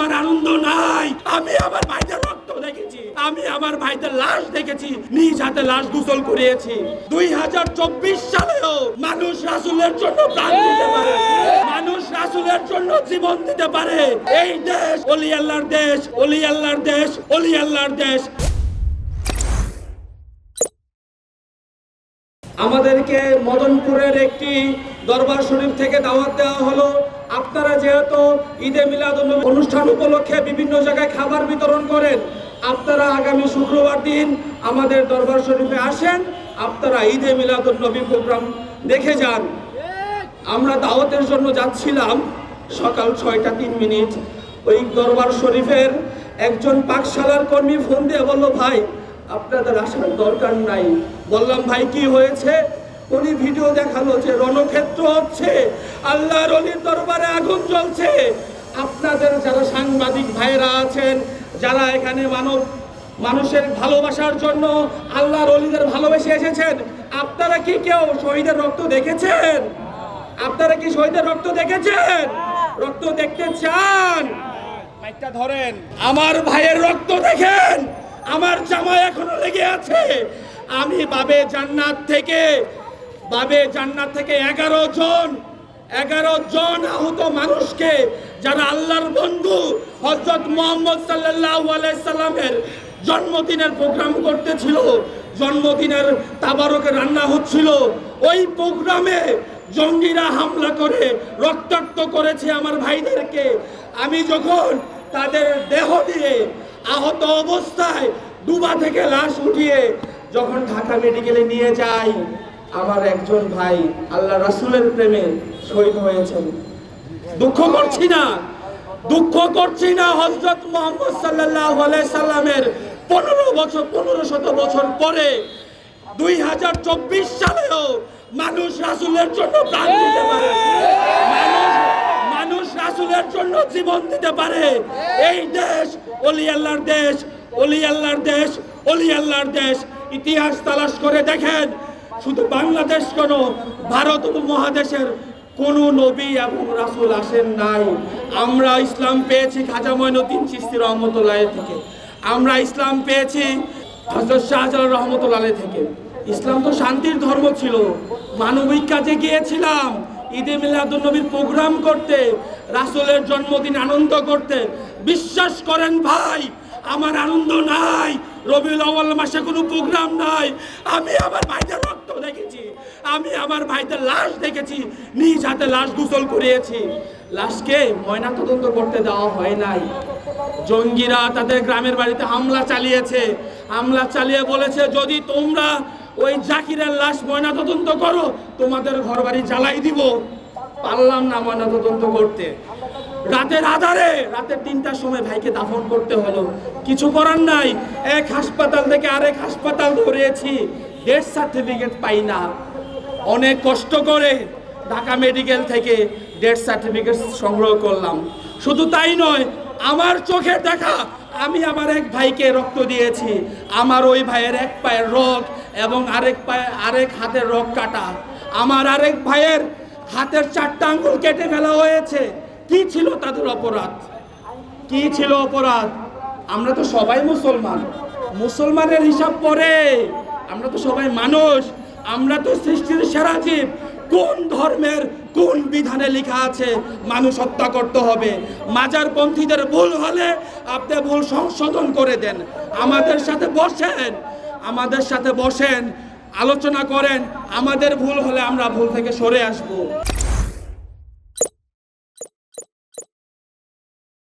আমার আনন্দ নাই। আমি আমার ভাইদের রক্ত দেখেছি। আমি আমার ভাইদের লাশ দেখেছি। নিজ হাতে লাশ গোসল করিয়েছি। দুই হাজার চব্বিশ সালেও মানুষ রাসুলের জন্য প্রাণ দিতে পারে। মানুষ রাসুলের জন্য জীবন দিতে পারে। এই দেশ অলি আল্লাহর দেশ, অলি আল্লাহর দেশ, অলি আল্লাহর দেশ। আমাদেরকে মদনপুরের একটি দরবার শরীফ থেকে দাওয়াত দেওয়া হলো। আপনারা যেহেতু ঈদে মিলাদ অনুষ্ঠান উপলক্ষে বিভিন্ন জায়গায় খাবার বিতরণ করেন, আপনারা আগামী শুক্রবার দিন আমাদের দরবার শরীফে আসেন, আপনারা ঈদে মিলাদ নবী প্রোগ্রাম দেখে যান। আমরা দাওয়াতের জন্য যাচ্ছিলাম সকাল ছয়টা তিন মিনিট। ওই দরবার শরীফের একজন পাকশালার কর্মী ফোন দিয়ে বলল, ভাই, আপনাদের আসার দরকার নাই। বললাম, ভাই, কি হয়েছে? উনি ভিডিও দেখাল যে রণক্ষেত্র হচ্ছে। আল্লাহর অলির দরবারে আগুন জ্বলছে। আপনাদের যারা সাংবাদিক ভাইরা আছেন, যারা এখানে মানব মানুষের ভালোবাসার জন্য আল্লাহর অলিদের ভালোবেসে এসেছেন, আপনারা কি কেউ শহীদের রক্ত দেখেছেন? আপনারা কি শহীদের রক্ত দেখেছেন? রক্ত দেখতে চান? ধরেন। আমার ভাইয়ের রক্ত দেখেন। আমার জামা এখনও লেগে আছে। আমি বাবে জান্নাত থেকে বাবে জান্নাত থেকে এগারো জন এগারো জন আহত মানুষকে যারা আল্লাহর বন্ধু হজরত মোহাম্মদ সাল্লামের জন্মদিনের প্রোগ্রাম করতেছিল, জন্মদিনের তাবারকে রান্না হচ্ছিল। ওই প্রোগ্রামে জঙ্গিরা হামলা করে, রক্তাক্ত করেছে আমার ভাইদেরকে। আমি যখন তাদের দেহ দিয়ে আহত অবস্থায় ডুবা থেকে লাশ উঠিয়ে যখন ঢাকা মেডিকেলে নিয়ে যাই আমার একজন ভাই আল্লাহ রাসুলের প্রেমে শহীদ হয়েছেন। দুঃখ করছি না। দুঃখ করছি না হজরত মোহাম্মদ সাল্লাহ সাল্লামের পনেরো বছর, পনেরো শত বছর পরে দুই হাজার চব্বিশ সালেও মানুষ রাসুলের জন্য প্রাণ দিতে পারে। মানুষ রাসুলের জন্য জীবন দিতে পারে। এই দেশ অলি আল্লাহর দেশ, অলি আল্লাহর দেশ, অলি আল্লাহর দেশ। ইতিহাস তালাশ করে দেখেন শুধু বাংলাদেশ কেন, ভারত উপমহাদেশের কোন নবী এবং রাসুল আসেন নাই। আমরা ইসলাম পেয়েছি খাজা মঈনুদ্দিন চিশতি রহমতুল্লাহ থেকে। আমরা ইসলাম পেয়েছি হজরত শাহজালাল রহমতুল্লাহ থেকে। ইসলাম তো শান্তির ধর্ম ছিল। মানবিক কাজে গিয়েছিলাম, ঈদে মিলাদুল নবীর প্রোগ্রাম করতে, রাসূলের জন্মদিন আনন্দ করতে। বিশ্বাস করেন ভাই, আমার আনন্দ নাই। রবিউল আউয়াল মাসে কোনো প্রোগ্রাম নাই। আমি আমার ভাইদের রক্ত দেখেছি। আমি আমার ভাইদের লাশ দেখেছি। নিজ হাতে লাশ গোসল করিয়েছি। লাশকে ময়না তদন্ত করতে দেওয়া হয় নাই। জঙ্গিরা তাদের গ্রামের বাড়িতে হামলা চালিয়েছে। হামলা চালিয়ে বলেছে, যদি তোমরা ওই জাকিরের লাশ ময়না তদন্ত করো, তোমাদের ঘর বাড়ি জ্বালাই দিব। পারলাম না ময়না তদন্ত করতে। রাতের আধারে, রাতের তিনটার সময় ভাইকে দাফন করতে হলো। কিছু করার নাই। এক হাসপাতাল থেকে আরেক হাসপাতাল ধরেছি। ডেথ সার্টিফিকেট পাই না। অনেক কষ্ট করে ঢাকা মেডিকেল থেকে ডেথ সার্টিফিকেট সংগ্রহ করলাম। শুধু তাই নয়, আমার চোখে দেখা, আমি আমার এক ভাইকে রক্ত দিয়েছি। আমার ওই ভাইয়ের এক পায়ের রগ এবং আরেক পায়ে, আরেক হাতের রগ কাটা। আমার আরেক ভাইয়ের হাতের চারটা আঙ্গুল কেটে ফেলা হয়েছে। কি ছিল তাদের অপরাধ? কি ছিল অপরাধ? আমরা তো সবাই মুসলমান। মুসলমানের হিসাব পরে আমরা তো সবাই মানুষ। আমরা তো সৃষ্টির সেরা জীব। কোন ধর্মের কোন বিধানে লেখা আছে, মানুষ হত্যা করতে হবে? মাজার পন্থীদের ভুল হলে আপনি ভুল সংশোধন করে দেন। আমাদের সাথে বসেন। আমাদের সাথে বসেন। আলোচনা করেন। আমাদের ভুল হলে আমরা ভুল থেকে সরে আসব।